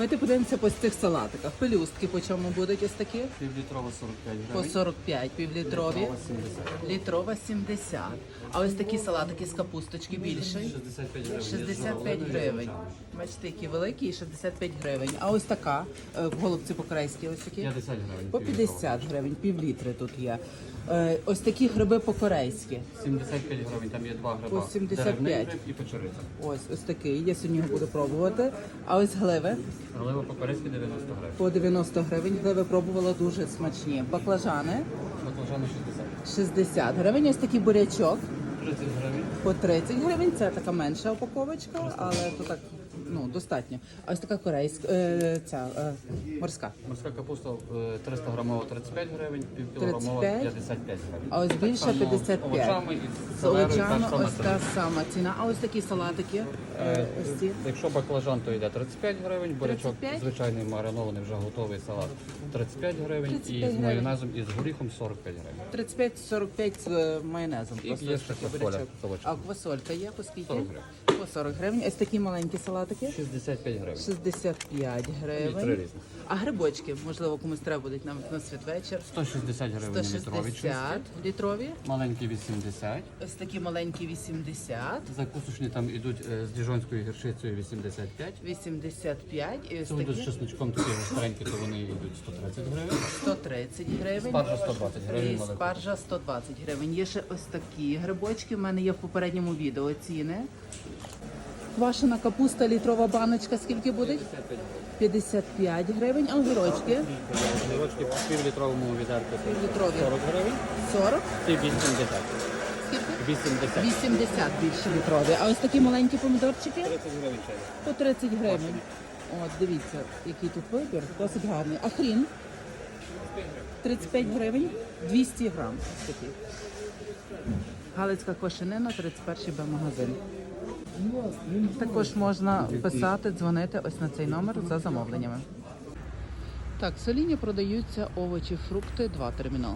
Давайте подивимося по цих салатиках. Пелюстки по чому будуть ось такі? Півлітрова 45 По 45, півлітрові. Літрова 70. Літрова 70. А ось такі салатики з капусточки більший. 65 гривень. 65 гривень. Бачите, які великі, і 65 гривень. А ось така е, голубці по-корейськи, ось такі. 50 гривень. По півлітрова. 50 гривень, пів літри тут є. Е, Ось такі гриби по-корейськи. 75 гривень, там є два гриба. По 75. Деревний гриб і печериця. Ось ось такий. Я сьогодні його буду пробувати. А ось гливи Глива по-корейськи 90 гривень. по 90 гривень. Гливи пробувала дуже смачні. Баклажани Баклажани 60. 60 гривень. Ось такий бурячок 30 гривень. по 30 гривень. Це така менша упаковочка, але то так ну достатньо. А ось така корейська е, ця е, морська. Морська капуста е, 300 грамова 35 гривень, півкілограмова 35. 55 гривень. А ось більше 55. З овочами і з овочами та ось та сама ціна. А ось такі салатики. е, Ось ці. Якщо баклажан, то йде 35 гривень, бурячок 35? звичайний маринований, вже готовий салат 35 гривень 35 і з гривень. майонезом і з горіхом 45 гривень. 35-45 з е, майонезом. І є ще квасоля бурячок. солодка. А квасолька є по скільки? 40 гривень. По 40 гривень. Ось такі маленькі салатики. 65 гривень. 65 І три різних. А грибочки, можливо, комусь треба будуть нам на святвечір. 160 гривень літрові 160 чисті. літрові. Маленькі 80. Ось такі маленькі 80. Закусочні там йдуть е, з діжонською гірчицею 85. 85 і ось Це йдуть з такі чесничком такі гостренькі, то вони йдуть 130 гривень. 130 гривень. Спаржа 120 гривень. І спаржа 120 гривень. Є ще ось такі грибочки. В мене є в попередньому відео ціни. Квашена капуста літрова баночка скільки буде? 55 гривень. А огірочки? Огірочки по півлітровому відерку Півлітрові. 40 гривень. 40? Це 80. Скільки? 80. 80 більше літрові. А ось такі маленькі помідорчики 30 гривень по 30 гривень. От, дивіться, який тут вибір, досить гарний. А хрін? 35 гривень, 200 грам. Галицька кошенина, 31 Б магазин. Також можна писати, дзвонити ось на цей номер за замовленнями. Так, в Соліні продаються овочі, фрукти, два термінал.